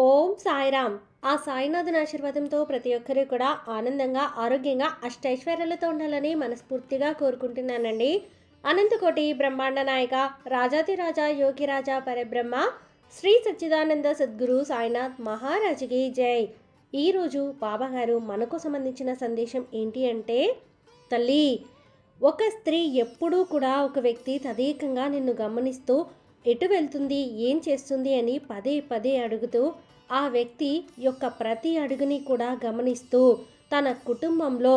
ఓం సాయిరామ్. ఆ సాయినాథుని ఆశీర్వాదంతో ప్రతి ఒక్కరూ కూడా ఆనందంగా ఆరోగ్యంగా అష్టైశ్వర్యాలతో ఉండాలని మనస్ఫూర్తిగా కోరుకుంటున్నానండి. అనంతకోటి బ్రహ్మాండ నాయక రాజాతిరాజా యోగిరాజా పరబ్రహ్మ శ్రీ సచ్చిదానంద సద్గురు సాయినాథ్ మహారాజుకి జై. ఈరోజు బాబాగారు మనకు సంబంధించిన సందేశం ఏంటి అంటే తల్లి ఒక స్త్రీ ఎప్పుడూ కూడా ఒక వ్యక్తి తదేకంగా నిన్ను గమనిస్తూ ఎటు వెళ్తుంది? ఏం చేస్తుంది? అని పదే పదే అడుగుతూ ఆ వ్యక్తి యొక్క ప్రతి అడుగుని కూడా గమనిస్తూ తన కుటుంబంలో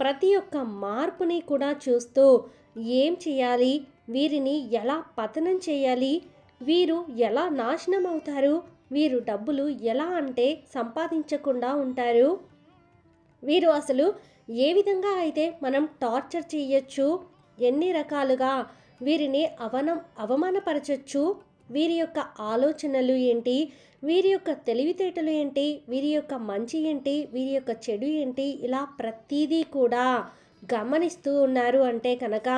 ప్రతి ఒక్క మార్పుని కూడా చూస్తూ ఏం చేయాలి? వీరిని ఎలా పతనం చేయాలి? వీరు ఎలా నాశనం అవుతారు? వీరు డబ్బులు ఎలా అంటే సంపాదించకుండా ఉంటారు? వీరు అసలు ఏ విధంగా అయితే మనం టార్చర్ చేయొచ్చు? ఎన్ని రకాలుగా వీరిని అవనం అవమానపరచచ్చు. వీరి యొక్క ఆలోచనలు ఏంటి? వీరి యొక్క తెలివితేటలు ఏంటి? వీరి యొక్క మంచి ఏంటి? వీరి యొక్క చెడు ఏంటి? ఇలా ప్రతిదీ కూడా గమనిస్తూ ఉన్నారు అంటే కనుక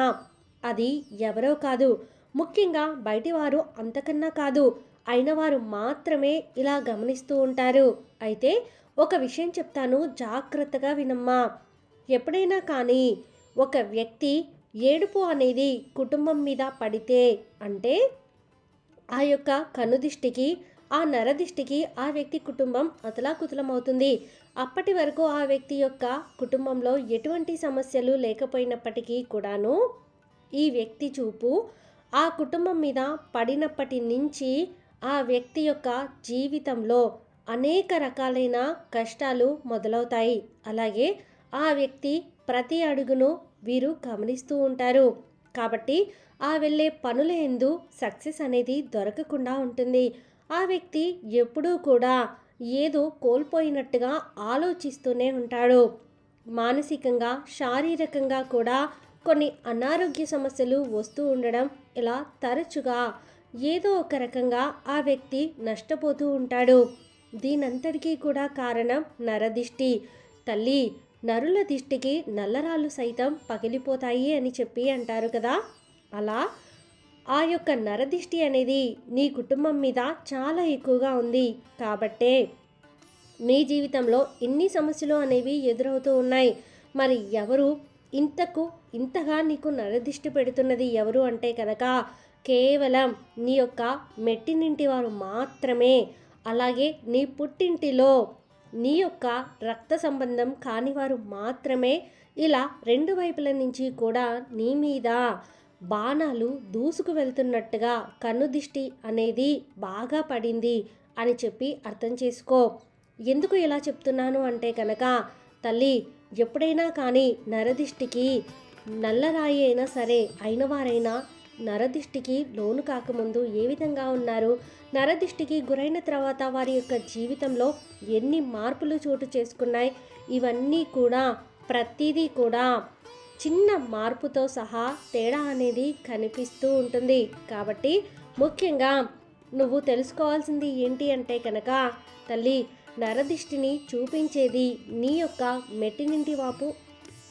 అది ఎవరో కాదు. ముఖ్యంగా బయటివారు అంతకన్నా కాదు. అయిన వారు మాత్రమే ఇలా గమనిస్తూ ఉంటారు. అయితే ఒక విషయం చెప్తాను జాగ్రత్తగా వినమ్మా. ఎప్పుడైనా కానీ ఒక వ్యక్తి ఏడుపు అనేది కుటుంబం మీద పడితే అంటే ఆ యొక్క కనుదిష్టికి ఆ నరదిష్టికి ఆ వ్యక్తి కుటుంబం అతలాకుతలమవుతుంది. అప్పటి వరకు ఆ వ్యక్తి యొక్క కుటుంబంలో ఎటువంటి సమస్యలు లేకపోయినప్పటికీ కూడాను ఈ వ్యక్తి చూపు ఆ కుటుంబం మీద పడినప్పటి నుంచి ఆ వ్యక్తి యొక్క జీవితంలో అనేక రకాలైన కష్టాలు మొదలవుతాయి. అలాగే ఆ వ్యక్తి ప్రతి అడుగును వీరు గమనిస్తూ ఉంటారు. కాబట్టి ఆ వెళ్ళే పనుల ఎందు సక్సెస్ అనేది దొరకకుండా ఉంటుంది. ఆ వ్యక్తి ఎప్పుడూ కూడా ఏదో కోల్పోయినట్టుగా ఆలోచిస్తూనే ఉంటాడు. మానసికంగా శారీరకంగా కూడా కొన్ని అనారోగ్య సమస్యలు వస్తూ ఉండడం ఇలా తరచుగా ఏదో ఒక రకంగా ఆ వ్యక్తి నష్టపోతూ ఉంటాడు. దీనంతటికీ కూడా కారణం నరదిష్టి. తల్లి నరుల దిష్టికి నల్లరాళ్ళు సైతం పగిలిపోతాయి అని చెప్పి అంటారు కదా. అలా ఆ యొక్క నరదిష్టి అనేది నీ కుటుంబం మీద చాలా ఎక్కువగా ఉంది. కాబట్టే నీ జీవితంలో ఇన్ని సమస్యలు అనేవి ఎదురవుతూ ఉన్నాయి. మరి ఎవరు ఇంతకు ఇంతగా నీకు నరదిష్టి పెడుతున్నది ఎవరు అంటే కనుక కేవలం నీ యొక్క మెట్టినింటి వారు మాత్రమే. అలాగే నీ పుట్టింటిలో నీ యొక్క రక్త సంబంధం కానివారు మాత్రమే ఇలా రెండు వైపుల నుంచి కూడా నీ మీద బాణాలు దూసుకు వెళ్తున్నట్టుగా కన్నుదిష్టి అనేది బాగా పడింది అని చెప్పి అర్థం చేసుకో. ఎందుకు ఇలా చెప్తున్నాను అంటే కనుక తల్లి ఎప్పుడైనా కానీ నరదిష్టికి నల్లరాయి అయినా సరే అయినవారైనా నరదిష్టికి లోను కాకముందు ఏ విధంగా ఉన్నారు? నరదిష్టికి గురైన తర్వాత వారి యొక్క జీవితంలో ఎన్ని మార్పులు చోటు చేసుకున్నాయి? ఇవన్నీ కూడా ప్రతిదీ కూడా చిన్న మార్పుతో సహా తేడా అనేది కనిపిస్తూ ఉంటుంది. కాబట్టి ముఖ్యంగా నువ్వు తెలుసుకోవాల్సింది ఏంటి అంటే కనుక తల్లి నరదిష్టిని చూపించేది నీ యొక్క మెట్టినింటి వాపు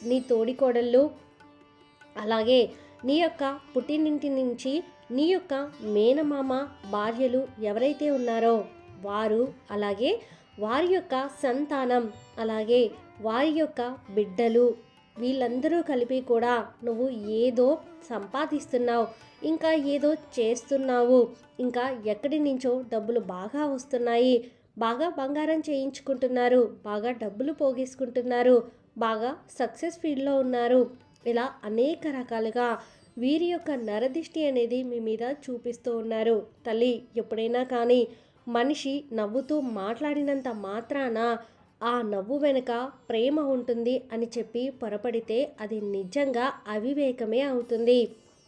నీ తోడికోడళ్ళు అలాగే నీ యొక్క పుట్టినింటి నుంచి నీ యొక్క మేనమామ భార్యలు ఎవరైతే ఉన్నారో వారు అలాగే వారి యొక్క సంతానం అలాగే వారి యొక్క బిడ్డలు వీళ్ళందరూ కలిపి కూడా నువ్వు ఏదో సంపాదిస్తున్నావు ఇంకా ఏదో చేస్తున్నావు ఇంకా ఎక్కడి నుంచో డబ్బులు బాగా వస్తున్నాయి బాగా బంగారం చేయించుకుంటున్నారు బాగా డబ్బులు పోగేసుకుంటున్నారు బాగా సక్సెస్ ఫీల్డ్లో ఉన్నారు ఇలా అనేక రకాలుగా వీరి యొక్క నరదిష్టి అనేది మీ మీద చూపిస్తూ ఉన్నారు. తల్లి ఎప్పుడైనా కానీ మనిషి నవ్వుతూ మాట్లాడినంత మాత్రాన ఆ నవ్వు వెనుక ప్రేమ ఉంటుంది అని చెప్పి పొరపడితే అది నిజంగా అవివేకమే అవుతుంది.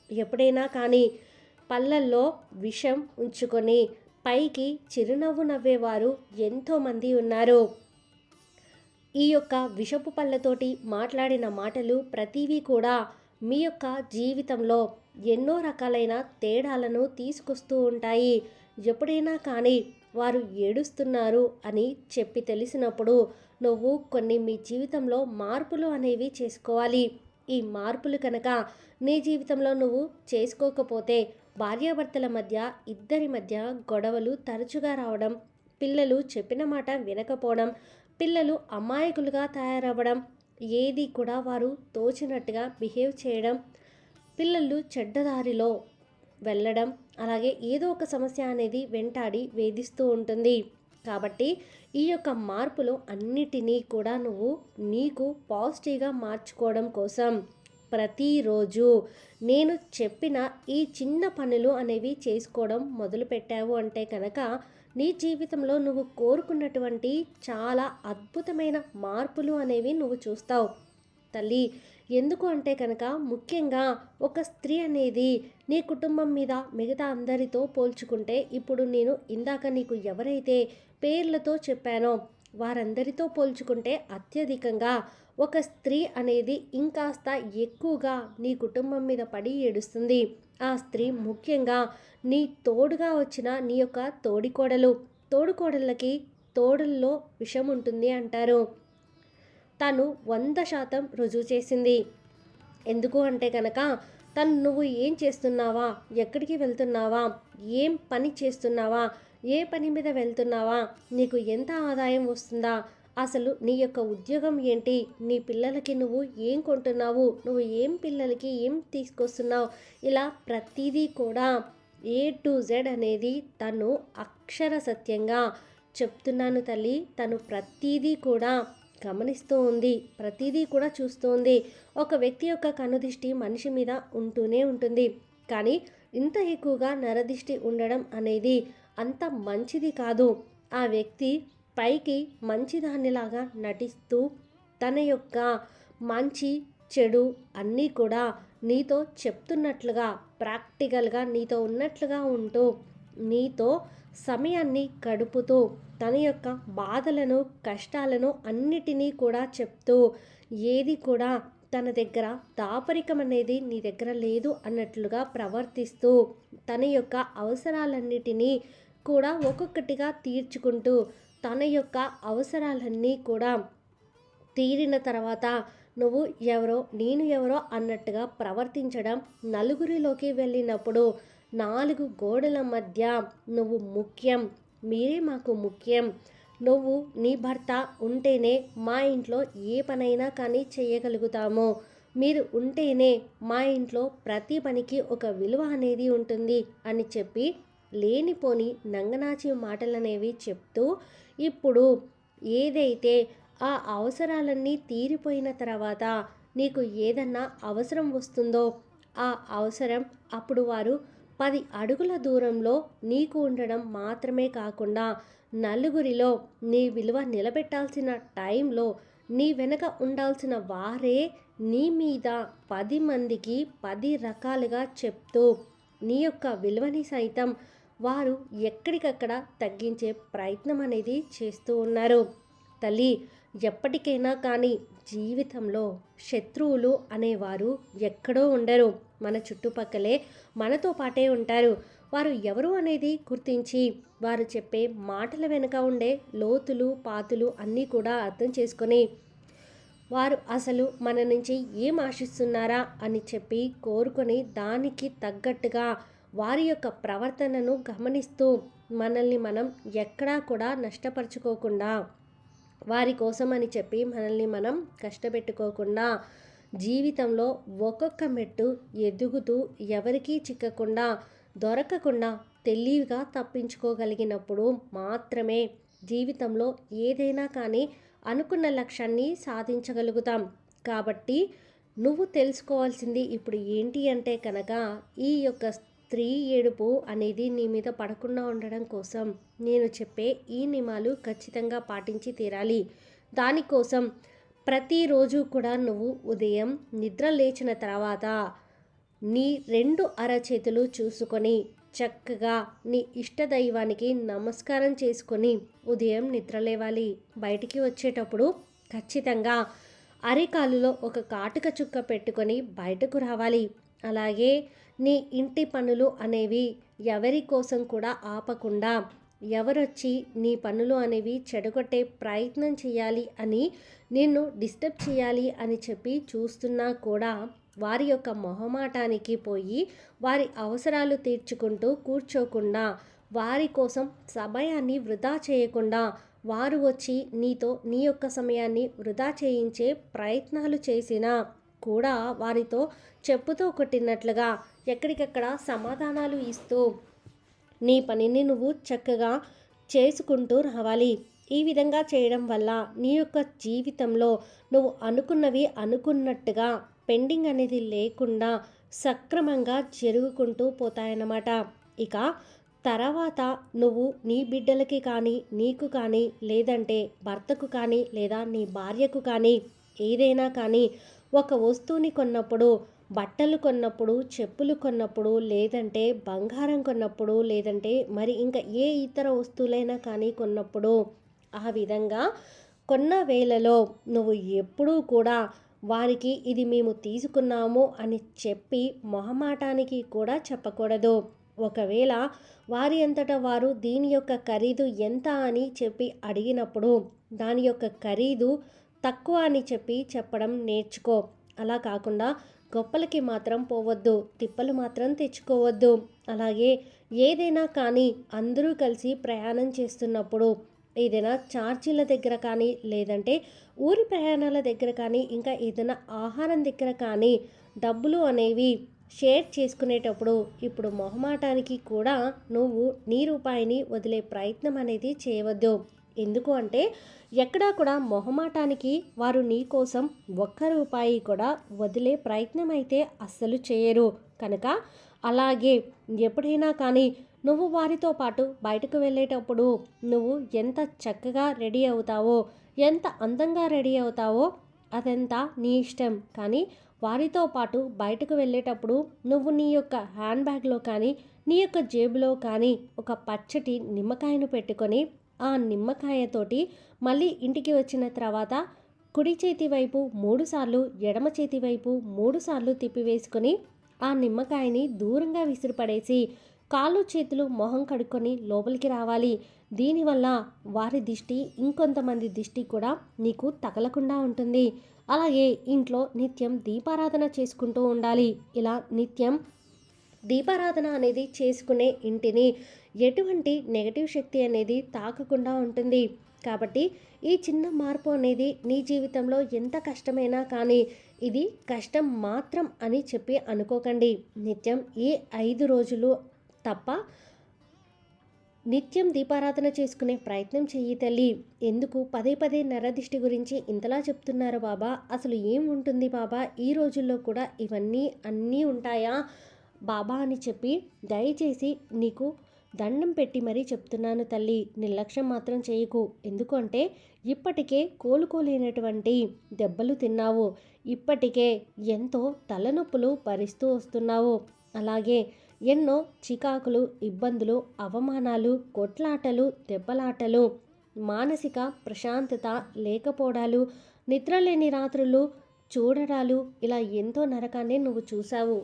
ఎప్పుడైనా కానీ పళ్ళల్లో విషం ఉంచుకొని పైకి చిరునవ్వు నవ్వేవారు ఎంతోమంది ఉన్నారు. ఈ యొక్క విషపు పళ్ళతోటి మాట్లాడిన మాటలు ప్రతివీ కూడా మీ యొక్క జీవితంలో ఎన్నో రకాలైన తేడాలను తీసుకొస్తూ ఉంటాయి. ఎప్పుడైనా కానీ వారు ఏడుస్తున్నారు అని చెప్పి తెలిసినప్పుడు నువ్వు కొన్ని మీ జీవితంలో మార్పులు అనేవి చేసుకోవాలి. ఈ మార్పులు కనుక నీ జీవితంలో నువ్వు చేసుకోకపోతే భార్యాభర్తల మధ్య ఇద్దరి మధ్య గొడవలు తరచుగా రావడం పిల్లలు చెప్పిన మాట వినకపోవడం పిల్లలు అమాయకులుగా తయారవ్వడం ఏది కూడా వారు తోచినట్టుగా బిహేవ్ చేయడం పిల్లలు చెడ్డదారిలో వెళ్ళడం అలాగే ఏదో ఒక సమస్య అనేది వెంటాడి వేధిస్తూ ఉంటుంది. కాబట్టి ఈ యొక్క మార్పులు అన్నిటినీ కూడా నువ్వు నీకు పాజిటివ్గా మార్చుకోవడం కోసం ప్రతిరోజు నేను చెప్పిన ఈ చిన్న పనులు అనేవి చేసుకోవడం మొదలు పెట్టావు అంటే కనుక నీ జీవితంలో నువ్వు కోరుకున్నటువంటి చాలా అద్భుతమైన మార్పులు అనేవి నువ్వు చూస్తావు. తల్లి ఎందుకు అంటే కనుక ముఖ్యంగా ఒక స్త్రీ అనేది నీ కుటుంబం మీద మిగతా అందరితో పోల్చుకుంటే ఇప్పుడు నేను ఇందాక నీకు ఎవరైతే పేర్లతో చెప్పానో వారందరితో పోల్చుకుంటే అత్యధికంగా ఒక స్త్రీ అనేది ఇంకాస్త ఎక్కువగా నీ కుటుంబం మీద పడి ఏడుస్తుంది. ఆ స్త్రీ ముఖ్యంగా నీ తోడుగా వచ్చిన నీ యొక్క తోడికోడలు. తోడుకోడళ్ళకి తోడుల్లో విషం ఉంటుంది అంటారు. తను వంద శాతం రుజువు చేసింది. ఎందుకు అంటే కనుక తను నువ్వు ఏం చేస్తున్నావా? ఎక్కడికి వెళ్తున్నావా? ఏం పని చేస్తున్నావా? ఏ పని మీద వెళ్తున్నావా? నీకు ఎంత ఆదాయం వస్తుందా? అసలు నీ యొక్క ఉద్యోగం ఏంటి? నీ పిల్లలకి నువ్వు ఏం కొంటున్నావు? నువ్వు ఏం పిల్లలకి ఏం తీసుకొస్తున్నావు? ఇలా ప్రతిదీ కూడా ఏ టు జెడ్ అనేది తను అక్షర సత్యంగా చెప్తున్నాను తల్లి. తను ప్రతిదీ కూడా గమనిస్తూ ఉంది. ప్రతిదీ కూడా చూస్తుంది ఒక వ్యక్తి యొక్క కనుదిష్టి మనిషి మీద ఉంటూనే ఉంటుంది. కానీ ఇంత ఎక్కువగా నరదిష్టి ఉండడం అనేది అంత మంచిది కాదు. ఆ వ్యక్తి పైకి మంచిదానిలాగా నటిస్తూ తన యొక్క మంచి చెడు అన్నీ కూడా నీతో చెప్తున్నట్లుగా ప్రాక్టికల్గా నీతో ఉన్నట్లుగా ఉంటూ నీతో సమయాన్ని గడుపుతూ తన యొక్క బాధలను కష్టాలను అన్నిటినీ కూడా చెప్తూ ఏది కూడా తన దగ్గర దాపరికం అనేది నీ దగ్గర లేదు అన్నట్లుగా ప్రవర్తిస్తూ తన యొక్క అవసరాలన్నిటినీ కూడా ఒక్కొక్కటిగా తీర్చుకుంటూ తన యొక్క అవసరాలన్నీ కూడా తీరిన తర్వాత నువ్వు ఎవరో నేను ఎవరో అన్నట్టుగా ప్రవర్తించడం నలుగురిలోకి వెళ్ళినప్పుడు నాలుగు గోడల మధ్య నువ్వు ముఖ్యం మీరే మాకు ముఖ్యం. నువ్వు నీ భర్త ఉంటేనే మా ఇంట్లో ఏ పనైనా కానీ చేయగలుగుతాము. మీరు ఉంటేనే మా ఇంట్లో ప్రతి పనికి ఒక విలువ అనేది ఉంటుంది అని చెప్పి లేనిపోని నంగనాచి మాటలనేవి చెప్తూ ఇప్పుడు ఏదైతే ఆ అవసరాలన్నీ తీరిపోయిన తర్వాత నీకు ఏదన్నా అవసరం వస్తుందో ఆ అవసరం అప్పుడు వారు పది అడుగుల దూరంలో నీకు ఉండడం మాత్రమే కాకుండా నలుగురిలో నీ విలువ నిలబెట్టాల్సిన టైంలో నీ వెనక ఉండాల్సిన వారే నీ మీద పది మందికి పది రకాలుగా చెప్తూ నీ యొక్క విలువని సైతం వారు ఎక్కడికక్కడ తగ్గించే ప్రయత్నం అనేది చేస్తూ ఉన్నారు. తల్లి ఎప్పటికైనా కానీ జీవితంలో శత్రువులు అనేవారు ఎక్కడో ఉండరు. మన చుట్టుపక్కలే మనతో పాటే ఉంటారు. వారు ఎవరు అనేది గుర్తించి వారు చెప్పే మాటల వెనుక ఉండే లోతులు పాతులు అన్నీ కూడా అర్థం చేసుకొని వారు అసలు మన నుంచి ఏం ఆశిస్తున్నారా అని చెప్పి కోరుకొని దానికి తగ్గట్టుగా వారి యొక్క ప్రవర్తనను గమనిస్తూ మనల్ని మనం ఎక్కడా కూడా నష్టపరుచుకోకుండా వారి కోసం అని చెప్పి మనల్ని మనం కష్టపెట్టుకోకుండా జీవితంలో ఒక్కొక్క మెట్టు ఎదుగుతూ ఎవరికీ చిక్కకుండా దొరకకుండా తెలివిగా తప్పించుకోగలిగినప్పుడు మాత్రమే జీవితంలో ఏదైనా కానీ అనుకున్న లక్ష్యాన్ని సాధించగలుగుతాం. కాబట్టి నువ్వు తెలుసుకోవాల్సింది ఇప్పుడు ఏంటి అంటే కనుక ఈ యొక్క స్త్రీ ఏడుపు అనేది నీ మీద పడకుండా ఉండడం కోసం నేను చెప్పే ఈ నియమాలు ఖచ్చితంగా పాటించి తీరాలి. దానికోసం ప్రతిరోజు కూడా నువ్వు ఉదయం నిద్ర లేచిన తర్వాత నీ రెండు అరచేతులు చూసుకొని చక్కగా నీ ఇష్టదైవానికి నమస్కారం చేసుకొని ఉదయం నిద్ర లేవాలి. బయటికి వచ్చేటప్పుడు ఖచ్చితంగా అరికాలులో ఒక కాటుక చుక్క పెట్టుకొని బయటకు రావాలి. అలాగే నీ ఇంటి పనులు అనేవి ఎవరి కోసం కూడా ఆపకుండా ఎవరొచ్చి నీ పనులు అనేవి చెడగొట్టే ప్రయత్నం చేయాలి అని నిన్ను డిస్టర్బ్ చేయాలి అని చెప్పి చూస్తున్నా కూడా వారి యొక్క మొహమాటానికి పోయి వారి అవసరాలు తీర్చుకుంటూ కూర్చోకుండా వారి కోసం సమయాన్ని వృధా చేయకుండా వారు వచ్చి నీతో నీ యొక్క సమయాన్ని వృధా చేయించే ప్రయత్నాలు చేసినా కూడా వారితో చెప్పుతో కొట్టినట్లుగా ఎక్కడికక్కడ సమాధానాలు ఇస్తూ నీ పనిని నువ్వు చక్కగా చేసుకుంటూ రావాలి. ఈ విధంగా చేయడం వల్ల నీ యొక్క జీవితంలో నువ్వు అనుకున్నవి అనుకున్నట్టుగా పెండింగ్ అనేది లేకుండా సక్రమంగా జరుగుకుంటూ పోతాయన్నమాట. ఇక తర్వాత నువ్వు నీ బిడ్డలకి కానీ నీకు కానీ లేదంటే భర్తకు కానీ లేదా నీ భార్యకు కానీ ఏదైనా కానీ ఒక వస్తువుని కొన్నప్పుడు బట్టలు కొన్నప్పుడు చెప్పులు కొన్నప్పుడు లేదంటే బంగారం కొన్నప్పుడు లేదంటే మరి ఇంకా ఏ ఇతర వస్తువులైనా కానీ కొన్నప్పుడు ఆ విధంగా కొన్న వేళలో నువ్వు ఎప్పుడూ కూడా వారికి ఇది మేము తీసుకున్నాము అని చెప్పి మొహమాటానికి కూడా చెప్పకూడదు. ఒకవేళ వారి అంతటా వారు దీని యొక్క ఖరీదు ఎంత అని చెప్పి అడిగినప్పుడు దాని యొక్క ఖరీదు తక్కువ అని చెప్పి చెప్పడం నేర్చుకో. అలా కాకుండా గొప్పలకి మాత్రం పోవద్దు తిప్పలు మాత్రం తెచ్చుకోవద్దు. అలాగే ఏదైనా కానీ అందరూ కలిసి ప్రయాణం చేస్తున్నప్పుడు ఏదైనా ఛార్జీల దగ్గర కానీ లేదంటే ఊరి ప్రయాణాల దగ్గర కానీ ఇంకా ఏదైనా ఆహారం దగ్గర కానీ డబ్బులు అనేవి షేర్ చేసుకునేటప్పుడు ఇప్పుడు మొహమాటానికి కూడా నువ్వు నీ రూపాయిని వదిలే ప్రయత్నం అనేది చేయవద్దు. ఎందుకు అంటే ఎక్కడా కూడా మొహమాటానికి వారు నీ కోసం ఒక్క రూపాయి కూడా వదిలే ప్రయత్నం అయితే అస్సలు చేయరు. కనుక అలాగే ఎప్పుడైనా కానీ నువ్వు వారితో పాటు బయటకు వెళ్ళేటప్పుడు నువ్వు ఎంత చక్కగా రెడీ అవుతావో ఎంత అందంగా రెడీ అవుతావో అదంతా నీ ఇష్టం. కానీ వారితో పాటు బయటకు వెళ్ళేటప్పుడు నువ్వు నీ యొక్క హ్యాండ్ బ్యాగ్లో కానీ నీ యొక్క జేబులో కానీ ఒక పచ్చటి నిమ్మకాయను పెట్టుకొని ఆ నిమ్మకాయతోటి మళ్ళీ ఇంటికి వచ్చిన తర్వాత కుడి చేతి వైపు మూడుసార్లు ఎడమ చేతి వైపు మూడుసార్లు తిప్పివేసుకొని ఆ నిమ్మకాయని దూరంగా విసిరిపడేసి కాళ్ళు చేతులు మొహం కడుక్కొని లోపలికి రావాలి. దీనివల్ల వారి దిష్టి ఇంకొంతమంది దిష్టి కూడా నీకు తగలకుండా ఉంటుంది. అలాగే ఇంట్లో నిత్యం దీపారాధన చేసుకుంటూ ఉండాలి. ఇలా నిత్యం దీపారాధన అనేది చేసుకునే ఇంటిని ఎటువంటి నెగటివ్ శక్తి అనేది తాకకుండా ఉంటుంది. కాబట్టి ఈ చిన్న మార్పు అనేది నీ జీవితంలో ఎంత కష్టమైనా కానీ ఇది కష్టం మాత్రం అని చెప్పి అనుకోకండి. నిత్యం ఈ ఐదు రోజులు తప్ప నిత్యం దీపారాధన చేసుకునే ప్రయత్నం చెయ్యి తల్లి. ఎందుకు? పదే పదే నరదిష్టి గురించి ఇంతలా చెప్తున్నారు బాబా. అసలు ఏం ఉంటుంది బాబా? ఈ రోజుల్లో కూడా ఇవన్నీ అన్నీ ఉంటాయా బాబా అని చెప్పి దయచేసి నీకు దండం పెట్టి మరీ చెప్తున్నాను తల్లి. నిర్లక్ష్యం మాత్రం చేయకు. ఎందుకంటే ఇప్పటికే కోలుకోలేనటువంటి దెబ్బలు తిన్నావు. ఇప్పటికే ఎంతో తలనొప్పులు భరిస్తూ వస్తున్నావు. అలాగే ఎన్నో చికాకులు ఇబ్బందులు అవమానాలు కొట్లాటలు దెబ్బలాటలు మానసిక ప్రశాంతత లేకపోవడాలు నిద్రలేని రాత్రులు చూడడాలు ఇలా ఎంతో నరకాన్ని నువ్వు చూసావు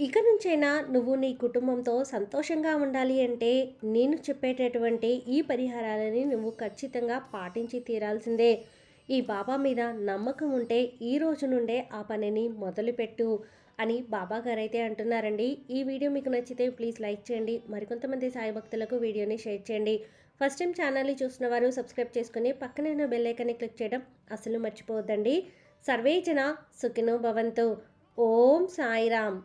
ఇక నుంచైనా నువ్వు నీ కుటుంబంతో సంతోషంగా ఉండాలి అంటే నేను చెప్పేటటువంటి ఈ పరిహారాలని నువ్వు ఖచ్చితంగా పాటించి తీరాల్సిందే. ఈ బాబా మీద నమ్మకం ఉంటే ఈ రోజు నుండే ఆ పనిని మొదలుపెట్టు. అని బాబా గారైతే అంటున్నారండి. ఈ వీడియో మీకు నచ్చితే ప్లీజ్ లైక్ చేయండి. మరికొంతమంది సాయి భక్తులకు వీడియోని షేర్ చేయండి. ఫస్ట్ టైం ఛానల్ని చూసిన వారు సబ్స్క్రైబ్ చేసుకుని పక్కనే ఉన్న ఐకాన్ని క్లిక్ చేయడం అసలు మర్చిపోవద్దండి. సర్వేచన సుఖినో భవంతు. ఓం సాయిరామ్.